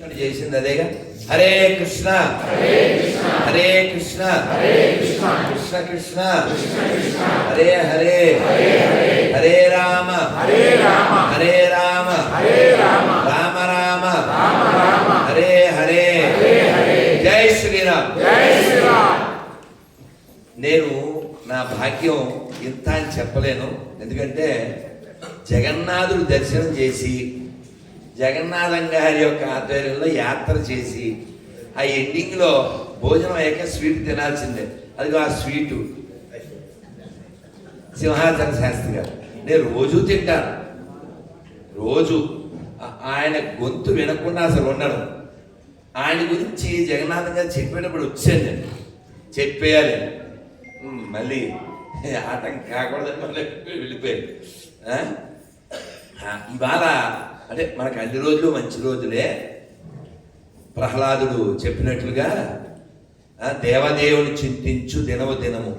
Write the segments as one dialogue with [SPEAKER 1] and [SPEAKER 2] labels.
[SPEAKER 1] చేసింది అదేగా? హరే కృష్ణ. హరే కృష్ణ. కృష్ణ కృష్ణ. హరే హరే. హరే రామ. హరే రామ. రామ రామ. హరే హరే. జై శ్రీరామ్. నేను నా భాగ్యం ఇంత అని చెప్పలేను. ఎందుకంటే జగన్నాథుడు దర్శనం చేసి జగన్నాథం గారి యొక్క ఆధ్వర్యంలో యాత్ర చేసి ఆ ఎండింగ్లో భోజనం అయ్యాక స్వీట్ తినాల్సిందే. అది ఆ స్వీటు. సింహాచల శాస్త్రి గారు నేను రోజు తింటాను. రోజు. ఆయన గొంతు వినకుండా అసలు ఉండను ఆయన గురించి జగన్నాథం గారు చెప్పేటప్పుడు వచ్చాను నేను. చెప్పేయాలి. మళ్ళీ ఆటం కాకూడదని మళ్ళీ వెళ్ళిపోయాను. ఇవాళ అంటే మనకు అన్ని రోజులు మంచి రోజులే. ప్రహ్లాదుడు చెప్పినట్లుగా దేవదేవుని చింతించు దినము దినము.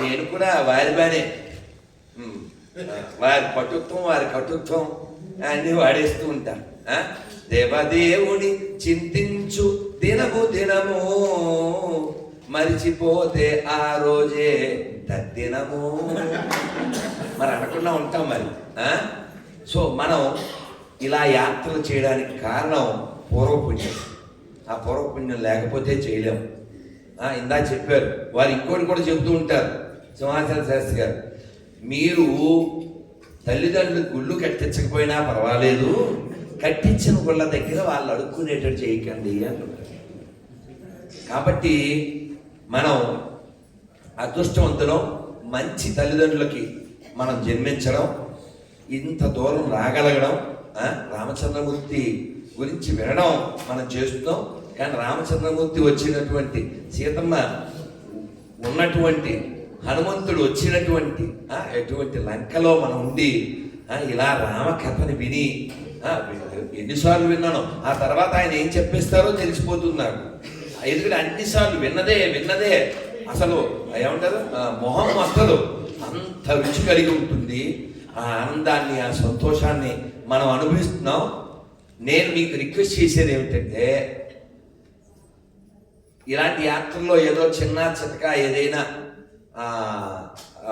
[SPEAKER 1] నేను కూడా వారి బానే. వారి పటుత్వం వారి కటుత్వం అన్ని వాడేస్తూ ఉంటా. దేవదేవుని చింతించు దినము దినము. మరిచిపోతే ఆ రోజే తద్దినము మరి అనకుండా ఉంటాం మరి. సో మనం ఇలా యాత్రలు చేయడానికి కారణం పూర్వపుణ్యం. ఆ పూర్వపుణ్యం లేకపోతే చేయలేము ఇందా చెప్పారు. వారు ఇంకోటి కూడా చెబుతూ ఉంటారు. సింహాచల శాస్త్రి గారు మీరు తల్లిదండ్రులు గుళ్ళు కట్టించకపోయినా పర్వాలేదు కట్టించిన గుళ్ళ దగ్గర వాళ్ళు అడుక్కునేటట్టు చేయకండి అంటున్నారు. కాబట్టి మనం అదృష్టవంతులం మంచి తల్లిదండ్రులకి మనం జన్మించడం ఇంత దూరం రాగలగడం రామచంద్రమూర్తి గురించి వినడం మనం చేస్తున్నాం. కానీ రామచంద్రమూర్తి వచ్చినటువంటి సీతమ్మ ఉన్నటువంటి హనుమంతుడు వచ్చినటువంటి ఎటువంటి లంకలో మనం ఉండి ఇలా రామకథని విని ఎన్నిసార్లు విన్నాను ఆ తర్వాత ఆయన ఏం చెప్పేస్తారో తెలిసిపోతుంది నాకు. ఎందుకంటే అన్నిసార్లు విన్నదే విన్నదే. అసలు ఏమంటారు? మొహం అసలు అంత రుచి కలిగి ఉంటుంది. ఆ ఆనందాన్ని ఆ సంతోషాన్ని మనం అనుభవిస్తున్నాం. నేను మీకు రిక్వెస్ట్ చేసేది ఏమిటంటే ఇలాంటి యాత్రల్లో ఏదో చిన్న చితక ఏదైనా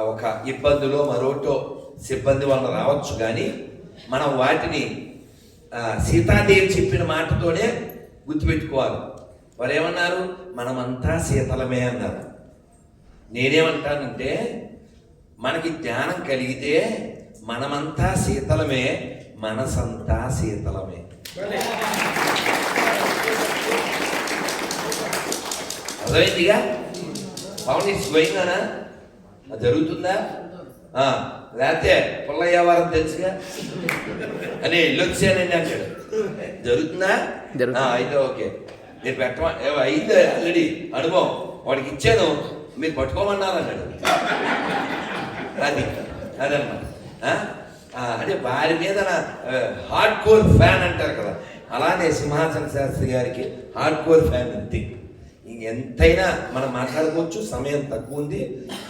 [SPEAKER 1] ఒక ఇబ్బందులో మరోటో సిబ్బంది వల్ల రావచ్చు కానీ మనం వాటిని సీతాదేవి చెప్పిన మాటతోనే గుర్తుపెట్టుకోవాలి. వారు ఏమన్నారు మనమంతా శీతలమే అన్నారు. నేనేమంటానంటే మనకి జ్ఞానం కలిగితే మనమంతా శీతలమే మనసంతా శీతలమే. అర్థమైందిగా? పవన్ ఇట్స్ గోయింగ్ అనా జరుగుతుందా? ఆ, లేకపోతే పుల్లయ్య వారం తెలుసుగా? అని వెళ్ళొచ్చానండి అంటాడు జరుగుతుందా? అయితే ఓకే. నేను పెట్టమా? అయింది ఆల్రెడీ అనుభవం. వాడికి ఇచ్చాను. మీరు పట్టుకోమన్నారు అన్నాడు. అది అదన్నమాట. అంటే వారి మీద హార్డ్ కోర్ ఫ్యాన్ అంటారు కదా. అలానే సింహాచల శాస్త్రి గారికి హార్డ్ కోర్ ఫ్యాన్ అంతే ఎంతైనా మనం మాట్లాడుకోవచ్చు సమయం తక్కువ ఉంది.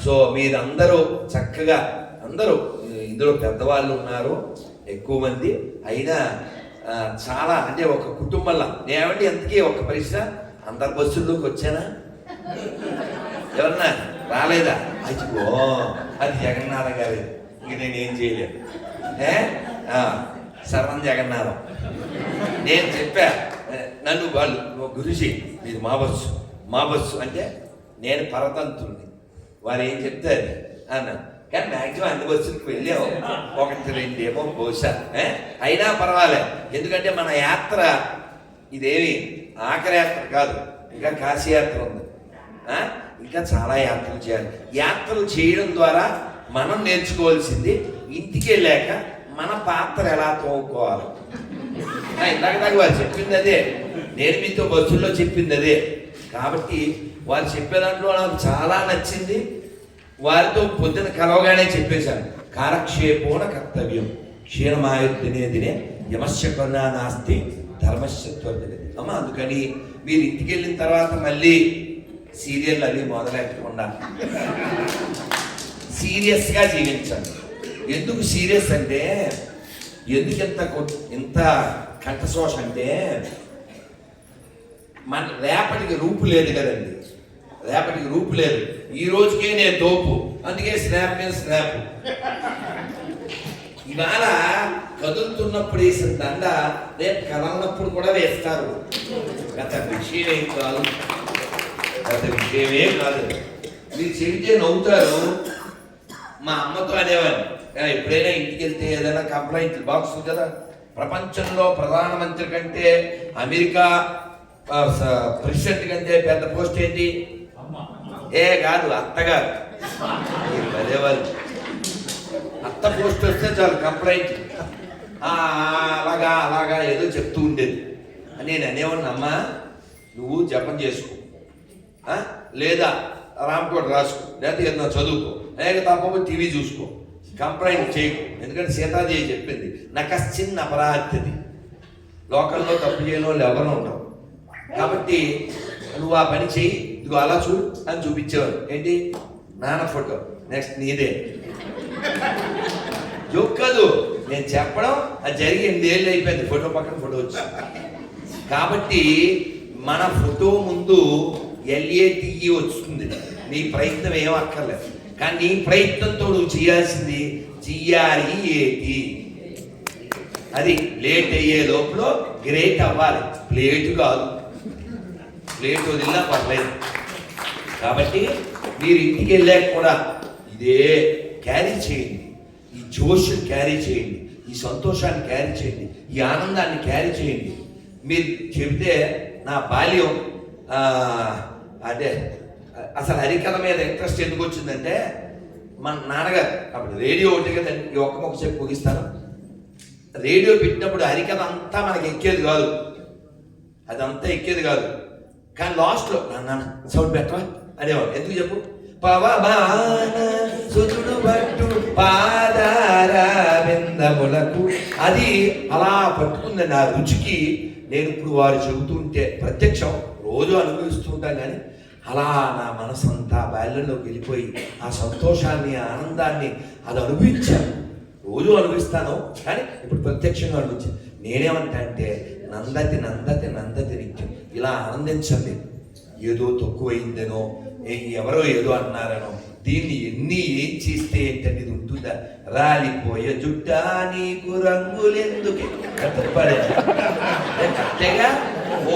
[SPEAKER 1] సో మీరందరూ చక్కగా అందరూ ఇందులో పెద్దవాళ్ళు ఉన్నారు ఎక్కువ మంది. అయినా చాలా అంటే ఒక కుటుంబంలో. నేనంటే ఎంతకీ ఒక పరీక్ష? అందరు బస్సుల్లోకి వచ్చానా? ఎవరన్నా రాలేదా? అయ్యో అది జగన్నాథ గారి. ఇంక నేను ఏం చేయలేదు. ఏ? శరణం సర్వం జగన్నాథం. నేను చెప్పా నన్ను వాళ్ళు గురుజీ మీరు మా బస్సు మా బస్సు అంటే నేను పరతంత్రుని వారు ఏం చెప్తారు? అన్నాను కానీ మ్యాక్సిమం అన్ని బస్సులకు వెళ్ళాము ఒకటి రెండేమో బహుశా అయినా పర్వాలేదు ఎందుకంటే మన యాత్ర ఇదేమి ఆఖరి యాత్ర కాదు ఇంకా కాశీయాత్ర ఉంది. ఇంకా చాలా యాత్రలు చేయాలి. యాత్రలు చేయడం ద్వారా మనం నేర్చుకోవాల్సింది ఇంటికి వెళ్ళాక మన పాత్ర ఎలా తోముకోవాలి. ఇందాక నాకు వారు చెప్పింది అదే. నేను మీతో బస్సుల్లో చెప్పింది అదే. కాబట్టి వారు చెప్పే దాంట్లో నాకు చాలా నచ్చింది. వారితో పొద్దున కలవగానే చెప్పేశాను. కాలక్షేపోన కర్తవ్యం. క్షీణమాయు తినే దినే యమస్య నాస్తి ధర్మస్య అమ్మ అందుకని మీరు ఇంటికి వెళ్ళిన తర్వాత మళ్ళీ సీరియల్ అవి మొదలెట్టకుండా. సీరియస్గా జీవించండి ఎందుకు సీరియస్ అంటే ఎందుకు ఇంత కొ- ఇంత కంఠశోష అంటే మన రేపటికి రూపు లేదు కదండి. రేపటికి రూపు లేదు. ఈ రోజుకే నేను తోపు. అందుకే స్నాప్ మీద స్నాప్. ఇవాళ కదులుతున్నప్పుడు వేసిన దండ రేపు కదలనప్పుడు కూడా వేస్తారు. గత విషయం ఏం కాదు. గత విషయమే కాదు. మీరు చెబితే నవ్వుతారు. మా అమ్మతో అనేవాడిని. ఎప్పుడైనా ఇంటికి వెళ్తే ఏదైనా కంప్లైంట్ బాక్స్ కదా? ప్రపంచంలో ప్రధానమంత్రి కంటే అమెరికా ప్రెసిడెంట్ కంటే పెద్ద పోస్ట్ ఏంటి? ఏ కాదు అత్తగారు. అదేవాళ్ళు అత్త పోస్ట్ వస్తే చాలు కంప్లైంట్. అలాగా అలాగా ఏదో చెప్తూ ఉండేది. నేను అనేవాడిని అమ్మా నువ్వు జపం చేసుకో. లేదా లేదా రామకోట రాసుకో. లేదా ఏదైనా చదువుకో. అనేక తప్పము టీవీ చూసుకో. కంప్లైంట్ చేయకు. ఎందుకంటే సీతాదేవి చెప్పింది నకశ్చిన్ అపరాధ్యది లోకంలో తప్పు చేయని వాళ్ళు ఎవరు ఉండరు. కాబట్టి నువ్వు ఆ పని చెయ్యి నువ్వు అలా చూడు అని చూపించేవారు ఏంటి? నాన్న ఫోటో. నెక్స్ట్ నీదే. జోక్ కాదు నేను చెప్పడం అది జరిగి ఎనిమిది ఏళ్ళు అయిపోయింది. ఫోటో పక్కన ఫోటో వచ్చి. కాబట్టి మన ఫోటో ముందు ఎల్ఏటిఈ వస్తుంది. నీ ప్రయత్నం ఏం అక్కర్లేదు. కానీ ప్రయత్నంతో నువ్వు చేయాల్సింది జిఆర్ఈఏటి అది లేట్ అయ్యే లోపల గ్రేట్ అవ్వాలి. ప్లేట్ కాదు. ప్లేట్ వదిలినా పర్లేదు. కాబట్టి మీరు ఇంటికి వెళ్ళాక కూడా ఇదే క్యారీ చేయండి. ఈ జోష్ క్యారీ చేయండి. ఈ సంతోషాన్ని క్యారీ చేయండి. ఈ ఆనందాన్ని క్యారీ చేయండి. మీరు చెబితే నా బాల్యం అదే అసలు హరికథ మీద ఇంట్రెస్ట్ ఎందుకు వచ్చిందంటే మన నాన్నగారు అప్పుడు రేడియో ఒకటి కదా ఈ ఒక్క మొక్క చెప్పి ముగిస్తాను. రేడియో పెట్టినప్పుడు హరికథ అంతా మనకి ఎక్కేది కాదు. అదంతా ఎక్కేది కాదు. కానీ లాస్ట్లో నాన్న సౌండ్ పెట్టవా? అనేవాడు ఎందుకు చెప్పు? పవమాన సుతుడు పట్టు పాదారిందములకు అది అలా పట్టుకుందండి. ఆ రుచికి నేను ఇప్పుడు వారు చెబుతుంటే ప్రత్యక్షం రోజు అనుభవిస్తూ ఉంటాను. కానీ అలా నా మనసంతా బాల్యంలోకి వెళ్ళిపోయి ఆ సంతోషాన్ని ఆ ఆనందాన్ని అది అనుభవించాను. రోజు అనుభవిస్తాను కానీ ఇప్పుడు ప్రత్యక్షంగా అనుభవించాను. నేనేమంటా అంటే నందతి నందతి నందతి నిత్యం ఇలా ఆనందించండి ఏదో తక్కువైందనో ఎవరో ఏదో అన్నారనో దీన్ని ఎన్ని ఏం చేస్తే ఏంటనేది ఉంటుందా? రాలిపోయే జుట్ట నీకు రంగులెందుకే?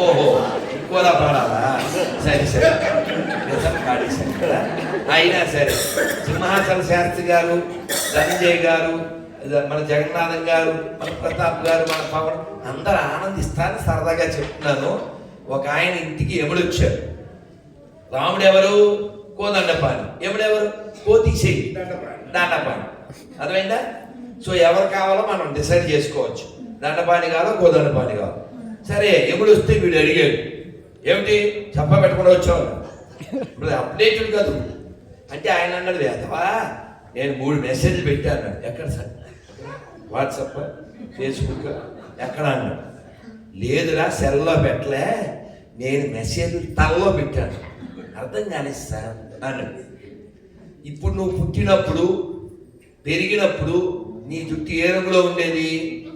[SPEAKER 1] ఓహో. ఇంకోలా పాడాలా? సరే సరే. నిజం అయినా సరే సింహాచల శాస్త్రి గారు ధనంజయ్ గారు మన జగన్నాథం గారు మన ప్రతాప్ గారు మన పవన్ అందరూ ఆనందిస్తారని సరదాగా చెప్తున్నాను. ఒక ఆయన ఇంటికి ఎముడు వచ్చారు రాముడు ఎవరు కోదండపాణి. ఎముడెవరు కోతీసేయి దండపాణి. అర్థమైందా? సో ఎవరు కావాలో మనం డిసైడ్ చేసుకోవచ్చు. దండపాణి కావాలో కోదండపాణి కావాలి సరే ఎముడు వస్తే వీడు అడిగాడు. ఏమిటి? చెప్ప పెట్టకుండా వచ్చావు. ఇప్పుడు అప్డేటెడ్ కాదు. అంటే ఆయన అన్నాడు వేదవా నేను మూడు మెసేజ్లు పెట్టాను ఎక్కడ సార్? వాట్సాప్ ఫేస్బుక్ ఎక్కడ అన్నాడు? లేదురా సెల్లో పెట్టలే. నేను మెసేజ్ తలలో పెట్టాను. అర్థం కాని సార్ అన్నాడు. ఇప్పుడు నువ్వు పుట్టినప్పుడు పెరిగినప్పుడు నీ జుట్టు ఏ రంగులో ఉండేది?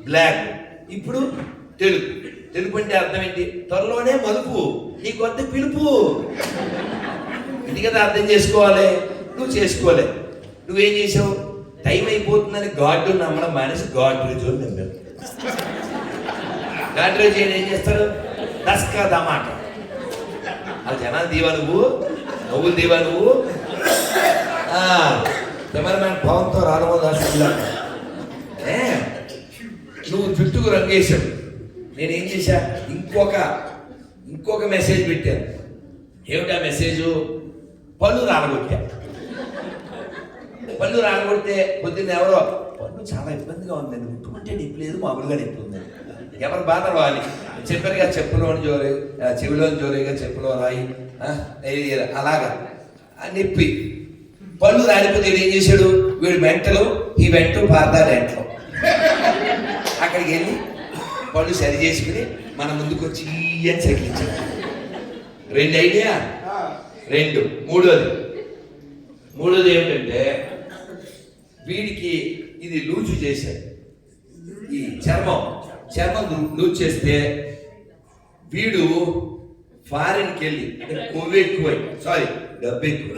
[SPEAKER 1] బ్లాక్. ఇప్పుడు తెలుగు తెలుపు అంటే అర్థం ఏంటి? త్వరలోనే మలుపు. నీ కొత్త పిలుపు. ఇది కదా అర్థం చేసుకోవాలి. నువ్వు చేసుకోలే. నువ్వేం చేసావు? టైం అయిపోతుందని గాడ్ నమ్మడం మానేసి గాడ్ రోజు నమ్మారు గాడ్ రోజు ఏం చేస్తారు? దస్కా దమాట ఆ జనాలు దీవా నువ్వు? నవ్వులు దీవా నువ్వు? కెమెరామ్యాన్ పవన్తో రానుమో దాచుకుంటా ఏ? నువ్వు జుట్టుకు రంగేశావు. నేనేం చేశా? ఇంకొక ఇంకొక మెసేజ్ పెట్టారు. ఏమిటా మెసేజ్ పళ్ళు రాలగొట్టా. పళ్ళు రాలగొడితే పొద్దున్న ఎవరో పళ్ళు చాలా ఇబ్బందిగా ఉందండి ముట్టుకుంటే నిప్పు లేదు మామూలుగా నిప్పు ఉందండి. ఎవరు బాధ రావాలి? చెప్పారుగా చెప్పులోని జోలి చెవిలోని జోలిగా చెప్పులో రాయి. అలాగా. నిప్పి. పళ్ళు రాలిపోతే వీడు ఏం చేశాడు? వీడు మెంటలు ఈ వెంట పారదాడు ఎంట్లో అక్కడికి వెళ్ళి పళ్ళు సరి చేసుకుని మన ముందుకు వచ్చి అని సగిలించాడు రెండు ఐడియా? రెండు. మూడోది. మూడోది ఏమిటంటే వీడికి ఇది లూజు చేశాడు ఈ చర్మం. చర్మం లూజ్ చేస్తే వీడు ఫారిన్కి వెళ్ళి అంటే కొవ్వు ఎక్కువై సారీ డబ్బు ఎక్కువ.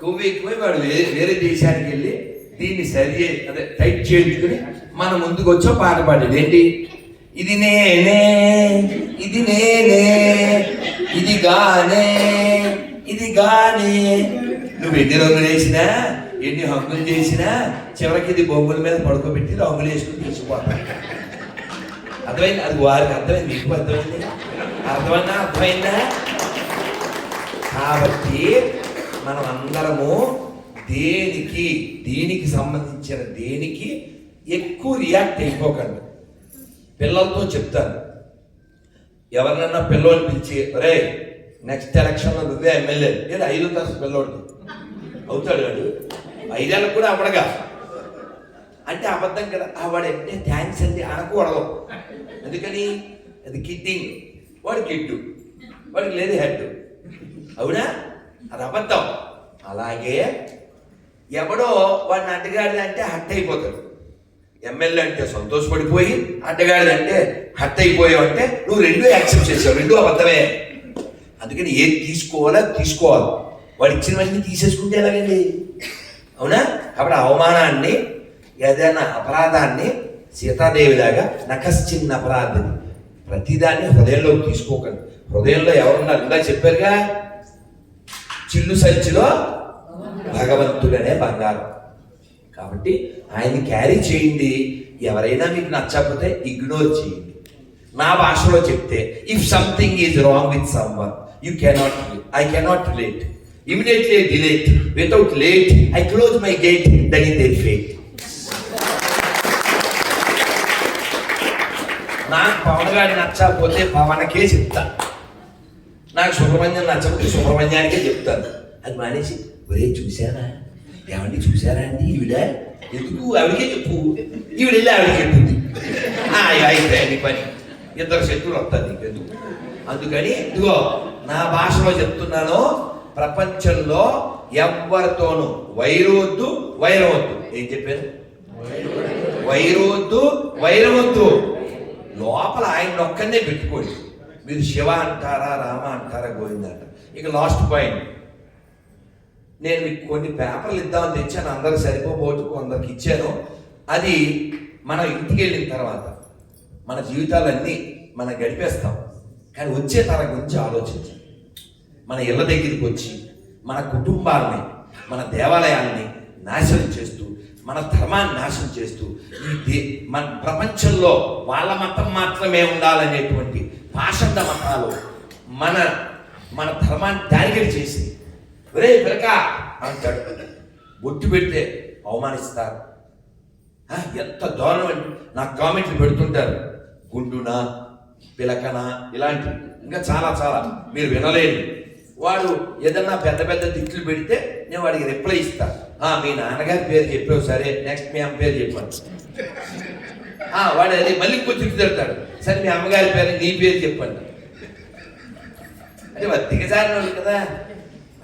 [SPEAKER 1] కొవ్వు ఎక్కువై వాడు వేరే వేరే దేశానికి వెళ్ళి దీన్ని సరి అదే టైట్ చేయించుకుని మన ముందుకు వచ్చో పాట పాడాడు ఏంటి? ఇది నేనే ఇది నేనే ఇది గానే ఇది గానే. నువ్వు ఎన్ని రంగులు వేసినా ఎన్ని హంగులు చేసినా చివరికి ఇది బొమ్మల మీద పడుకోబెట్టి రంగులు వేసుకుని తీసుకోవాలి అర్థమైంది? అది వారికి అర్థమైంది. మీకు అర్థమైంది? అర్థమైనా అర్థమైందా? కాబట్టి మనం అందరము దేనికి దీనికి సంబంధించిన దేనికి ఎక్కువ రియాక్ట్ అయిపోకండి. పిల్లలతో చెప్తాను. ఎవరినన్నా పిల్లోని పిలిచి రే నెక్స్ట్ ఎలక్షన్లో నువ్వే ఎమ్మెల్యే. లేదు ఐదో తరగతి పిల్లోడికి అవుతాడు వాడు. ఐదేళ్ళకు కూడా అవ్వడగా. అంటే అబద్ధం కదా వాడు అంటే థ్యాంక్స్ అండి అనకూడదు. ఎందుకని అది కిడ్డింగ్ వాడు కిడ్డు. వాడికి లేదు హెడ్ అవునా? అది అబద్ధం. అలాగే ఎవడో వాడిని అడ్డగాడిది అంటే హట్ అయిపోతాడు. ఎమ్మెల్యే అంటే సంతోషపడిపోయి అడ్డగాడిది అంటే హట్ అయిపోయావు అంటే నువ్వు రెండూ యాక్సెప్ట్ చేసావు రెండు అబద్ధమే. అందుకని ఏది తీసుకోవాలో తీసుకోవాలి. వాడు ఇచ్చినవన్నీ తీసేసుకుంటే ఎలాగండి? అవునా? కాబట్టి అవమానాన్ని ఏదైనా అపరాధాన్ని సీతాదేవిలాగా నకశ్చిన్న అపరాధం ప్రతిదాన్ని హృదయంలోకి తీసుకోకండి. హృదయంలో ఎవరున్నారు? ఇందా చెప్పారుగా చిల్లు సంచిలో భగవంతుడనే బంగారం. కాబట్టి ఆయన క్యారీ చేయండి. ఎవరైనా మీకు నచ్చకపోతే ఇగ్నోర్ చేయండి. నా భాషలో చెప్తే if something is wrong with someone you cannot I cannot late immediately delete without late I close my gate that in their fate నాకు పవన్ గారి నచ్చకపోతే పవన్కే చెప్తా. నాకు సుబ్రహ్మణ్యం నచ్చకపోతే సుబ్రహ్మణ్యానికే చెప్తాను. అది మానేసి ఒరే చూసారా ఏమండి చూసారా అండి? ఈవిడ ఎందుకు? ఆవిడకే చెప్పు. ఈవిడ వెళ్ళి ఆవిడ చెప్తుంది ఆ, అయితే నీ పని. ఇద్దరు శత్రువులు వస్తారు నీకు ఎందుకు? అందుకని ఇదిగో నా భాషలో చెప్తున్నాను ప్రపంచంలో ఎవరితోనూ వైరవద్దు వైరవద్దు. ఏం చెప్పాను వైరవద్దు వైరవద్దు. లోపల ఆయన ఒక్కనే పెట్టుకోండి. మీరు శివ అంటారా రామ అంటారా గోవింద అంటారా? ఇక లాస్ట్ పాయింట్. నేను మీకు కొన్ని పేపర్లు ఇద్దామని తెచ్చాను అందరికి సరిపోబోతు కొందరికి ఇచ్చాను. అది మనం ఇంటికి వెళ్ళిన తర్వాత మన జీవితాలన్నీ మనం గడిపేస్తాం. కానీ వచ్చే తరం గురించి ఆలోచించాలి మన ఇళ్ళ దగ్గరికి వచ్చి మన కుటుంబాలని మన దేవాలయాల్ని నాశనం చేస్తూ మన ధర్మాన్ని నాశనం చేస్తూ ఈ మన ప్రపంచంలో వాళ్ళ మతం మాత్రమే ఉండాలనేటువంటి పాషంద మతాలు మన మన ధర్మాన్ని టార్గెట్ చేసి ఒరే పిలక అంటాడు. బొట్టు పెడితే అవమానిస్తారు. ఎంత దారుణం అండి. నాకు కామెంట్లు పెడుతుంటారు. గుండునా పిలకనా ఇలాంటి. ఇంకా చాలా చాలా. మీరు వినలేదు వాడు ఏదన్నా పెద్ద పెద్ద తిట్లు పెడితే నేను వాడికి రిప్లై ఇస్తాను మీ నాన్నగారి పేరు చెప్పావు సరే నెక్స్ట్ మీ అమ్మ పేరు చెప్పాను. వాడు అది మళ్ళీ కొంచెం తిడతాడు. సరే మీ అమ్మగారి పేరు నీ పేరు చెప్పండి. అంటే దిగజారిన వాళ్ళు కదా.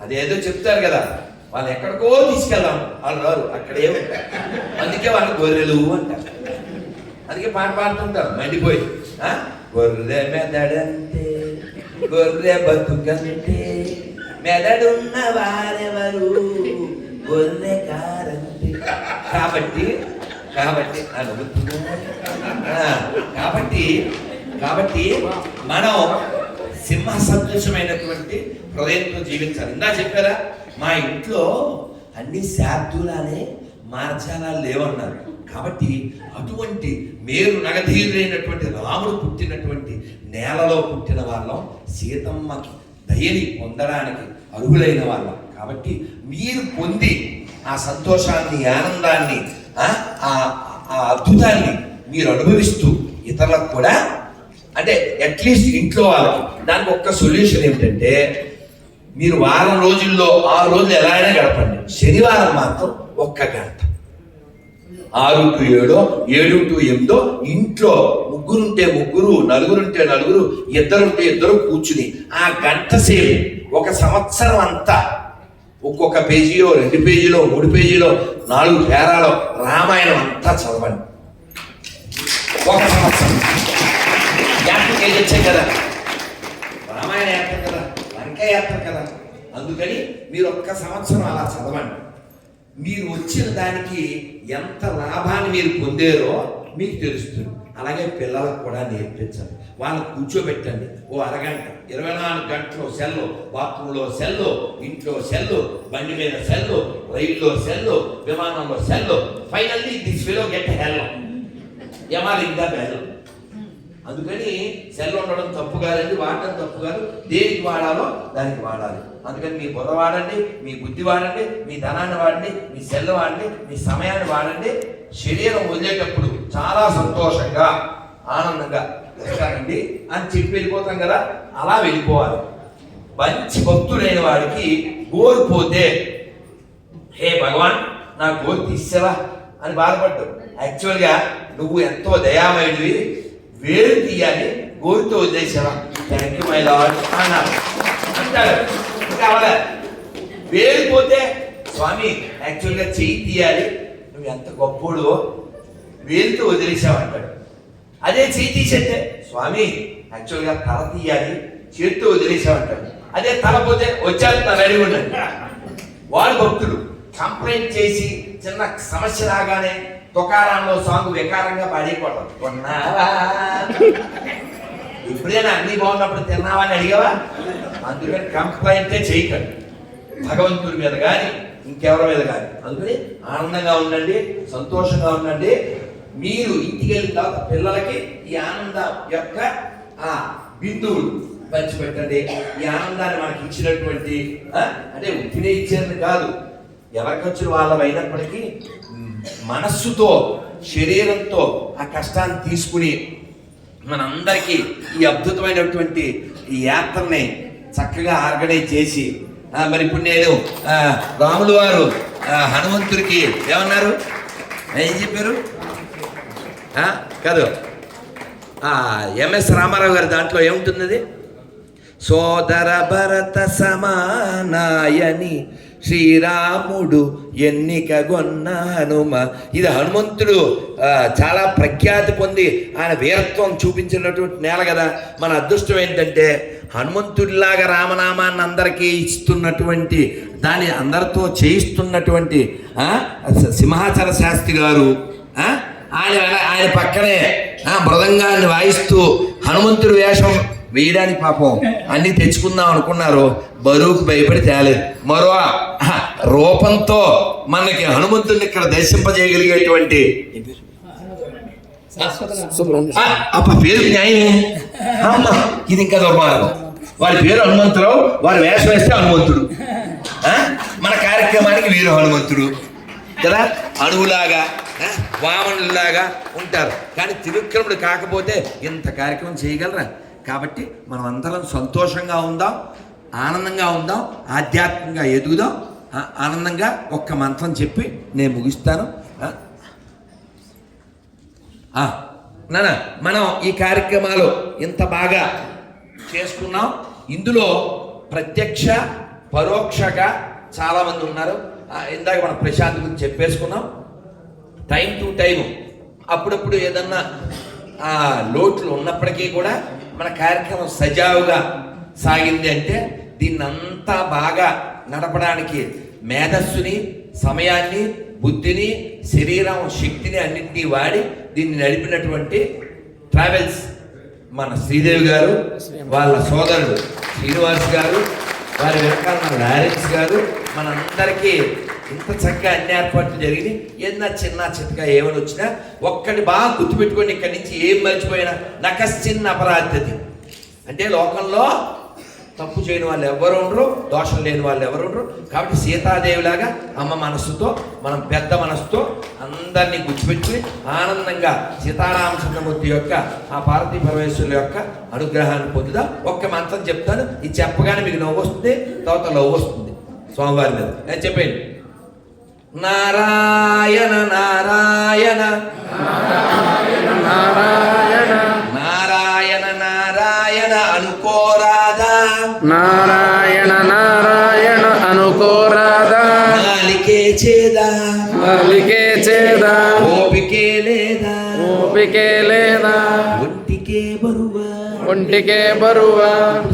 [SPEAKER 1] అదేదో చెప్తారు కదా. వాళ్ళు ఎక్కడికో తీసుకెళ్దాం. వాళ్ళు రారు. అక్కడే అందుకే వాళ్ళు గొర్రెలు అంటారు. అందుకే పాట పాడుతుంటారు. మండిపోయి. గొర్రె మెదడంటే గొర్రె బతుకంటే మెదడున్న వారెవరు? గొర్రె కారంటే. కాబట్టి కాబట్టి ఆ, కాబట్టి కాబట్టి మనం సింహ సదృశమైనటువంటి హృదయంతో జీవించాలి. ఇందా చెప్పారా? మా ఇంట్లో అన్ని శాబ్దులానే మార్జాలాలు లేవన్నారు. కాబట్టి అటువంటి మేరు నగధీరులైనటువంటి రాముడు పుట్టినటువంటి నేలలో పుట్టిన వాళ్ళం సీతమ్మకి దయని పొందడానికి అర్హులైన వాళ్ళం. కాబట్టి మీరు పొంది ఆ సంతోషాన్ని ఆనందాన్ని ఆ, ఆ ఆ అద్భుతాన్ని మీరు అనుభవిస్తూ ఇతరులకు కూడా అంటే అట్లీస్ట్ ఇంట్లో వాళ్ళకి దానికి ఒక్క సొల్యూషన్ ఏమిటంటే మీరు వారం రోజుల్లో ఆరు రోజులు ఎలా అయినా గడపండి. శనివారం మాత్రం ఒక్క గంట. ఆరు టు ఏడో ఏడు టు ఎనిమిదో ఇంట్లో ముగ్గురుంటే ముగ్గురు నలుగురుంటే నలుగురు ఇద్దరుంటే ఇద్దరు కూర్చుని ఆ గంట సేపు ఒక సంవత్సరం అంతా ఒక్కొక్క పేజీలో రెండు పేజీలో మూడు పేజీలో నాలుగు పేరాలో రామాయణం అంతా చదవండి. ఒక సంవత్సరం. యాత్రకి కదా రామాయణ యాత్ర కదా లంక యాత్ర కదా. అందుకని మీరు ఒక్క సంవత్సరం అలా చదవండి. మీరు వచ్చిన దానికి ఎంత లాభాన్ని మీరు పొందారో మీకు తెలుస్తుంది. అలాగే పిల్లలకు కూడా నేర్పించండి. వాళ్ళని కూర్చోబెట్టండి. ఓ అరగంట ఇరవై నాలుగు గంటలు సెల్లు బాత్రూంలో సెల్లు ఇంట్లో సెల్లు బండి మీద సెల్లు రైల్లో సెల్లు విమానంలో cell. Finally this will get hell యమాలి ఇంకా బెల్లం అందుకని సెల్ ఉండడం తప్పు కాదండి వాడడం తప్పు కాదు. దేనికి వాడాలో దానికి వాడాలి. అందుకని మీ బుర్ర వాడండి మీ బుద్ధి వాడండి మీ ధనాన్ని వాడండి మీ సెల్ వాడండి మీ సమయాన్ని వాడండి. శరీరం వదిలేటప్పుడు చాలా సంతోషంగా ఆనందంగా వస్తానండి అని చెప్పి వెళ్ళిపోతాం కదా అలా వెళ్ళిపోవాలి. మంచి భక్తుడైన వాడికి కోరిపోతే హే భగవాన్ నా గోరు తీసావా? అని బాధపడ్డావు యాక్చువల్గా నువ్వు ఎంతో దయామయుడివి. వేరు తీయాలి గోరుతో వదిలేసావా? థ్యాంక్ యూ మై లాడ్ అన్నారు. అంటారు కావాలా వేరు పోతే స్వామి యాక్చువల్గా చెయ్యి తీయాలి. నువ్వు ఎంత గొప్పోడు? వేలుతో వదిలేసావంటాడు అదే చెయ్యి తీసేస్తే స్వామి యాక్చువల్గా తల తీయాలి చేతితో వదిలేసావుంటాడు అదే తల పోతే వచ్చేస్తున్నా రెడీ ఉండండి వాడు భక్తుడు. కంప్లైంట్ చేసి చిన్న సమస్య రాగానే తుకారంలో సాంగ్ వికారంగా పాడేయకూడదు కొన్నావా? ఎప్పుడైనా అన్ని బాగున్నప్పుడు తిన్నావా అని అడిగావా? అందుకని కంప్లైంటే చేయకండి. భగవంతుడి మీద కానీ ఇంకెవరి మీద కానీ అందుకని ఆనందంగా ఉండండి సంతోషంగా ఉండండి. మీరు ఇంటికి వెళ్ళిన తర్వాత పిల్లలకి ఈ ఆనందం యొక్క ఆ బిందువులు పంచిపెట్టండి. ఈ ఆనందాన్ని మనకి ఇచ్చినటువంటి అంటే ఉత్తినే ఇచ్చేది కాదు. ఎవరికొచ్చిన వాళ్ళం వాళ్ళమైనప్పటికీ మనస్సుతో శరీరంతో ఆ కష్టాన్ని తీసుకుని మనందరికీ ఈ అద్భుతమైనటువంటి ఈ యాత్రని చక్కగా ఆర్గనైజ్ చేసి మరి ఇప్పుడు నేను రాములు వారు హనుమంతుడికి ఏమన్నారు? ఏం చెప్పారు? కాదు. ఎంఎస్ రామారావు గారి దాంట్లో ఏముంటుంది అది సోదర భరత సమానాయని శ్రీరాముడు ఎన్నికగొన్న హనుమ ఇది హనుమంతుడు చాలా ప్రఖ్యాతి పొంది ఆయన వీరత్వం చూపించినటువంటి నేల కదా. మన అదృష్టం ఏంటంటే హనుమంతుడిలాగా రామనామాన్ని అందరికీ ఇస్తున్నటువంటి దాన్ని అందరితో చేయిస్తున్నటువంటి ఆ, సింహాచల శాస్త్రి గారు ఆయన ఆయన పక్కనే ఆ, మృదంగాన్ని వాయిస్తూ హనుమంతుడి వేషం వేయడానికి పాపం అన్ని తెచ్చుకుందాం అనుకున్నారు. బరువుకు భయపడి తేలేదు. మరో రూపంతో మనకి హనుమంతుడిని ఇక్కడ దర్శింపజేయగలిగేటువంటి అప్ప పేరు న్యాయమే. ఇది ఇంకా దుర్మార్గం. వారి పేరు హనుమంతురావు వారి వేషం వేస్తే హనుమంతుడు? మన కార్యక్రమానికి వీరు హనుమంతుడు. కదా? అణువులాగా వామనులాగా ఉంటారు. కానీ త్రివిక్రముడు కాకపోతే ఇంత కార్యక్రమం చేయగలరా? కాబట్టి మనం అందరం సంతోషంగా ఉందాం ఆనందంగా ఉందాం ఆధ్యాత్మికంగా ఎదుగుదాం ఆనందంగా ఒక్క మంత్రం చెప్పి నేను ముగిస్తాను. నానా నాన్న మనం ఈ కార్యక్రమాలు ఇంత బాగా చేసుకున్నాం. ఇందులో ప్రత్యక్ష పరోక్షగా చాలామంది ఉన్నారు. ఇందాక మన ప్రశాంత్ గురించి చెప్పేసుకున్నాం. టైం టు టైం అప్పుడప్పుడు ఏదన్నా ఆ లోట్లు ఉన్నప్పటికీ కూడా మన కార్యక్రమం సజావుగా సాగింది అంటే దీన్నంతా బాగా నడపడానికి మేధస్సుని సమయాన్ని బుద్ధిని శరీరం శక్తిని అన్నింటినీ వాడి దీన్ని నడిపినటువంటి ట్రావెల్స్ మన శ్రీదేవి గారు వాళ్ళ సోదరుడు శ్రీనివాస్ గారు వారి వెనకాల మన లారెన్స్ గారు మనందరికీ ఇంత చక్కగా అన్ని ఏర్పాట్లు జరిగినాయి. ఏదన్నా చిన్న చిత్తగా ఏమైనా వచ్చినా ఒక్కటి బాగా గుర్తుపెట్టుకొని ఇక్కడి నుంచి ఏం మర్చిపోయినా నకశ్చిన్న అపరాధ్యది అంటే లోకంలో తప్పు చేయని వాళ్ళు ఎవరు ఉండరు దోషం లేని వాళ్ళు ఎవరు ఉండరు. కాబట్టి సీతాదేవిలాగా అమ్మ మనస్సుతో మనం పెద్ద మనస్సుతో అందరినీ గుర్తుపెట్టుకుని ఆనందంగా సీతారామచంద్రమూర్తి యొక్క ఆ పార్వతీ పరమేశ్వరుల యొక్క అనుగ్రహాన్ని పొందుదాం. ఒక్క మంత్రం చెప్తాను. ఇది చెప్పగానే మీకు నవ్వు వస్తుంది తర్వాత లవ్ వస్తుంది స్వామివారి మీద. నేను చెప్పండి నారాయణ నారాయణ.
[SPEAKER 2] నారాయణ
[SPEAKER 1] నారాయణ. నారాయణ అనుకోరాదా
[SPEAKER 2] నారాయణ నారాయణ అనుకోరాదా?
[SPEAKER 1] నాలికే చేదా?
[SPEAKER 2] మలికే చేదా?
[SPEAKER 1] ఓపికే లేదా?
[SPEAKER 2] ఓపికే లేదా? ఒంటికే బరువా?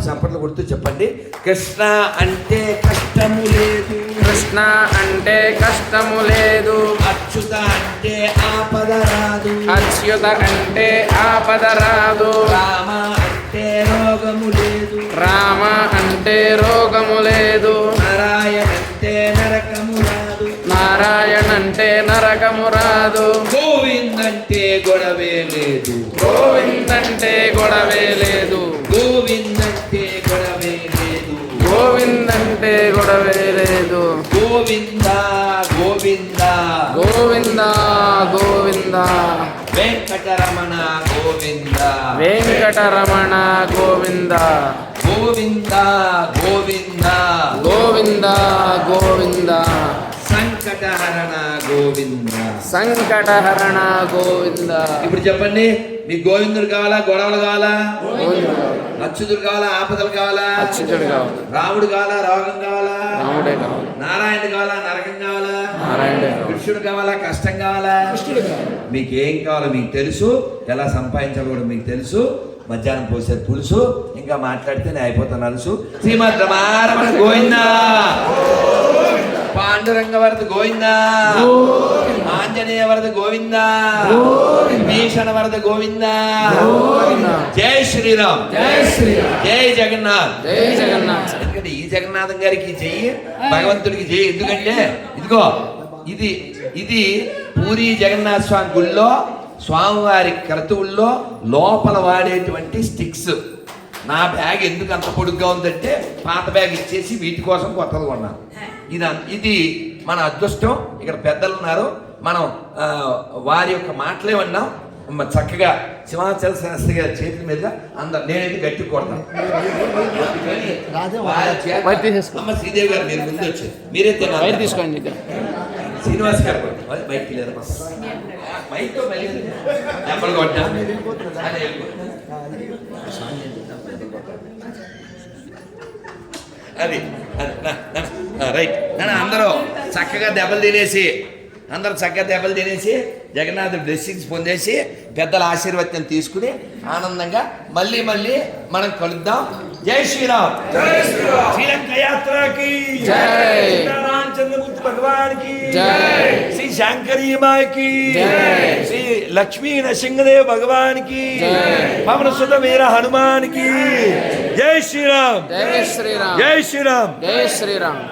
[SPEAKER 1] చప్పట్లు కొడుతూ చెప్పండి. కృష్ణ అంటే కష్టము లేదు.
[SPEAKER 2] కృష్ణ అంటే కష్టము లేదు.
[SPEAKER 1] అచ్యుత అంటే ఆపద రాదు.
[SPEAKER 2] అచ్యుత అంటే ఆపద రాదు.
[SPEAKER 1] రామ అంటే రోగము లేదు.
[SPEAKER 2] రామ అంటే రోగము లేదు.
[SPEAKER 1] నారాయణ అంటే నరకము రాదు.
[SPEAKER 2] నారాయణ అంటే నరకము రాదు.
[SPEAKER 1] గోవింద్ అంటే గొడవే లేదు.
[SPEAKER 2] గోవిందంటే గొడవే లేదు.
[SPEAKER 1] గోవింద్ అంటే గొడవే లేదు.
[SPEAKER 2] గోవిందంటే గొడవే లేదు.
[SPEAKER 1] గోవింద గోవింద.
[SPEAKER 2] గోవింద గోవింద.
[SPEAKER 1] వెంకటరమణ గోవింద.
[SPEAKER 2] వెంకటరమణ గోవింద.
[SPEAKER 1] గోవింద గోవింద.
[SPEAKER 2] గోవింద గోవింద.
[SPEAKER 1] సంకటహరణ గోవింద.
[SPEAKER 2] సంకటహరణ గోవింద.
[SPEAKER 1] ఇప్పుడు చెప్పండి మీకు గోవిందుడు కావాలా గొడవలు కావాలా?
[SPEAKER 2] గోవింద
[SPEAKER 1] అచ్యుతుడు కావాలా ఆపదలు కావాలా?
[SPEAKER 2] అచ్యుతుడు కావాలి.
[SPEAKER 1] రాముడు కావాలా రోగం కావాలా?
[SPEAKER 2] రాముడే కావాలి.
[SPEAKER 1] నారాయణ కావాలా నరకం కావాలా?
[SPEAKER 2] నారాయణుడే కావాలి.
[SPEAKER 1] కృష్ణుడు కావాలా కష్టం కావాలా? మీకు ఏం కావాలో మీకు తెలుసు ఎలా సంపాదించాలో కూడా మీకు తెలుసు. మధ్యాహ్నం పోసే పులుసు ఇంకా మాట్లాడితే నేను అయిపోతాను అలుసు. శ్రీమద్ రమారమణ గోవిందా. పాండురంగ వరద గోవిందా. ఆంజనేయ వరద గోవిందా. భీషణ వరద గోవిందా. జై శ్రీరామ్.
[SPEAKER 2] జై శ్రీరామ్.
[SPEAKER 1] జై జగన్నాథ్.
[SPEAKER 2] జై జగన్నాథ్.
[SPEAKER 1] ఎందుకంటే ఈ జగన్నాథం గారికి చెయ్యి భగవంతుడికి చెయ్యి ఎందుకంటే ఇదిగో ఇది ఇది పూరి జగన్నాథ స్వామి గుళ్ళో స్వామివారి క్రతువుల్లో లోపల వాడేటువంటి స్టిక్స్. నా బ్యాగ్ ఎందుకు అంత పొడుగ్గా ఉందంటే పాత బ్యాగ్ ఇచ్చేసి వీటి కోసం కొత్తది కొన్నాను. ఇది ఇది మన అదృష్టం. ఇక్కడ పెద్దలు ఉన్నారు. మనం వారి యొక్క మాటలే విన్నాం. మ- చక్కగా సింహాచల శాస్త్రి గారి చేతుల మీద అందరు నేనైతే గట్టి కొడతాను. అమ్మ శ్రీదేవి గారు మీరు ముందు వచ్చారు మీరే తిన్నారు
[SPEAKER 2] వైర్ తీసుకోండి
[SPEAKER 1] శ్రీనివాస్ గారు లేదు మైక్ మళ్ళీ దెబ్బలు కొట్టా. అదే. రైట్. అందరూ చక్కగా దెబ్బలు తినేసి అందరూ చక్కగా దెబ్బలు తినేసి జగన్నాథ్ బ్లెస్సింగ్స్ పొందేసి పెద్దల ఆశీర్వచనం తీసుకుని ఆనందంగా మళ్ళీ మళ్ళీ మనం కలుద్దాం. జై శ్రీరామ్. శ్రీలంక యాత్రకి.
[SPEAKER 2] జై.
[SPEAKER 1] రామచంద్రమూర్తి భగవాన్కి
[SPEAKER 2] జై.
[SPEAKER 1] శ్రీ శంకరీ మాయ్కి
[SPEAKER 2] జై.
[SPEAKER 1] శ్రీ లక్ష్మీ నరసింహదేవ్ భగవాన్కి
[SPEAKER 2] జై.
[SPEAKER 1] పవన సుత వీర హనుమాన్కి జై శ్రీరామ్.
[SPEAKER 2] జై శ్రీరామ్.
[SPEAKER 1] జై శ్రీరామ్.
[SPEAKER 2] జై శ్రీరామ్.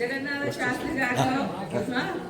[SPEAKER 3] జగన్నాథ శాస్త్రి గారు